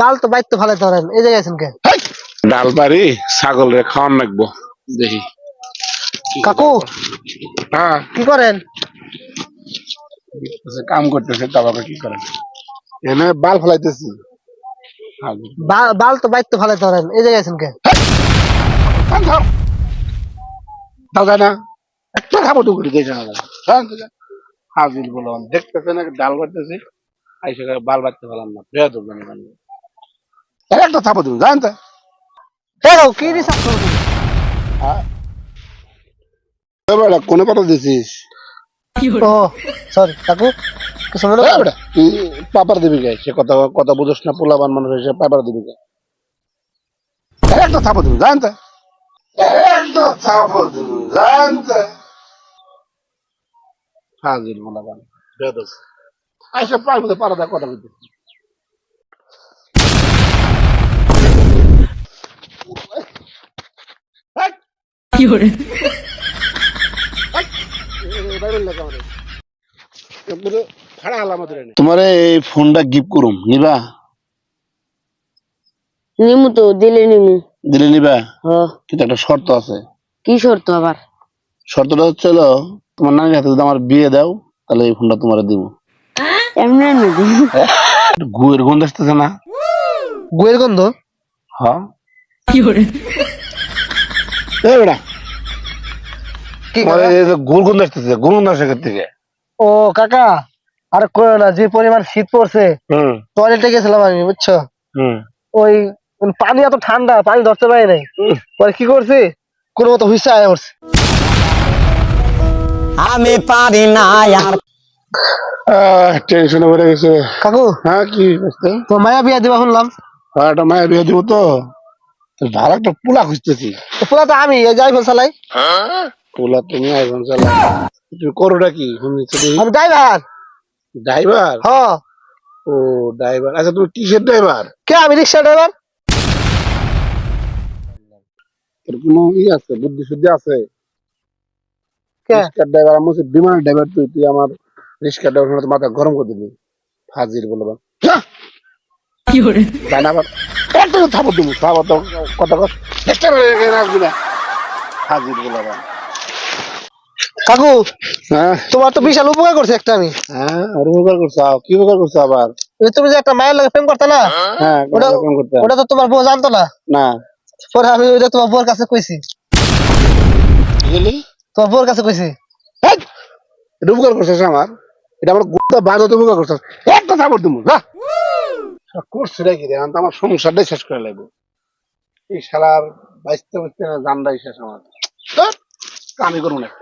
বাল তো বাইর তো ভালো ধরেন। এই জায়গায় আছেন কে ডাল পারি ছাগল রে খাওয়ান লাগবো। দেখি। কাকু হ্যাঁ। কি করেন? কাম করতেছে তারপরে কি করে এনে বাল ফেলাইতেছি। বাল তো বাইর তো ভালো ধরেন। এই জায়গায় আছেন কে দাও যায় না। একটা খাব তো করে দিয়েছে না হাজির বলো দেখতেছে না ডাল বাড়তেছে? আইসে বাল বাড়তে পারলাম না বেয়া দেবো না একটা থাপো তুমি জানেন তো দেখো কি রিসার্চ করো বেটা কোনে পাতা দিছিস ও সরি কাকু কিছু করেন? বেটা, তুই পাপার দিবি গে সে কথা কথা বুঝোস না পোলাবান মানুষ সে পাপার দিবি গে একটা থাপো তুমি জানেন তো একটা থাপো তুমি জানেন তো হাজির পোলাবান বেয়া দেবো আইসে পায়ের মধ্যে পাড়া দেয় তোমার এই ফোনটা গিফট করুম নিবা? নিমু তো দিলে নিমু। দিলে নিবা? কিন্তু একটা শর্ত আছে। কি শর্ত আবার? শর্তটা হচ্ছে হলো, তোমার নানির হাতে যদি আমার বিয়ে দাও তাহলে এই ফোনটা তোমার দিব এমনি গুয়ের গন্ধ আসতেছে না? গুয়ের গন্ধ? হ্যাঁ। এই বেটা। কি তোমার কাকা? এই যে গুড় গন্ধ আসতেছে গুড় আসে থেকে। ও কাকা আর করো না যে পরিমাণ শীত পড়ছে টয়লেটে গেছিলাম আমি বুঝছ? ওই পানি এত ঠান্ডা পানি ধরতে পারি নাই। পরে কি করছি? কোনো মতো হুইসে আয় পড়ছে। আমি পারি না আর টেনশনে ভরে গেছে। কাকু হ্যাঁ কি তো মায়া বিয়া দিবা শুনলাম। হ্যাঁ মায়ের বিয়ে দিব তো। ভালো একটা পোলা খুঁজতেছি। পুরা তো আমি ফেল চালাই। পোলা তুমি আইফোন চালা তুমি করোটা কি? আমি ড্রাইভার ড্রাইভার হ। ও ড্রাইভার আচ্ছা তুমি কিসের ড্রাইভার কে? আমি রিক্সা ড্রাইভার তোর কোনো ই আছে? বুদ্ধি শুদ্ধি আছে? কে? রিক্সার ড্রাইভার আমার হচ্ছে বিমানের ড্রাইভার তুই তুই আমার রিক্সার ড্রাইভার মাথা গরম করে দিবি। হাজির বলে বা তাই না আবার? একটা তো থাপো তুমি তো কথা কর। একটা আসবি না। হাজির বলে কাকু হ্যাঁ? তোমার তো বিশাল উপকার করছে একটা আমি। হ্যাঁ উপকার করছ? কি উপকার করছ আবার? তুমি যে একটা মায়ের লাগে প্রেম করতে না? হ্যাঁ ওটা তো তোমার বউ জানতো না? না। পরে আমি ওইটা তোমার বউর কাছে কইছি। তোমার বউর কাছে কইছি। এটা উপকার করছিস আমার। এটা আমার গোটা তো উপকার করছিস। একটা থাপড় তুমি না করছে নাকি রে? আমি আমার সংসারটাই শেষ করে লাগবো এই শালার বাইসতে বাইসতে জানটাই শেষ আমার। কামই করুন একটা।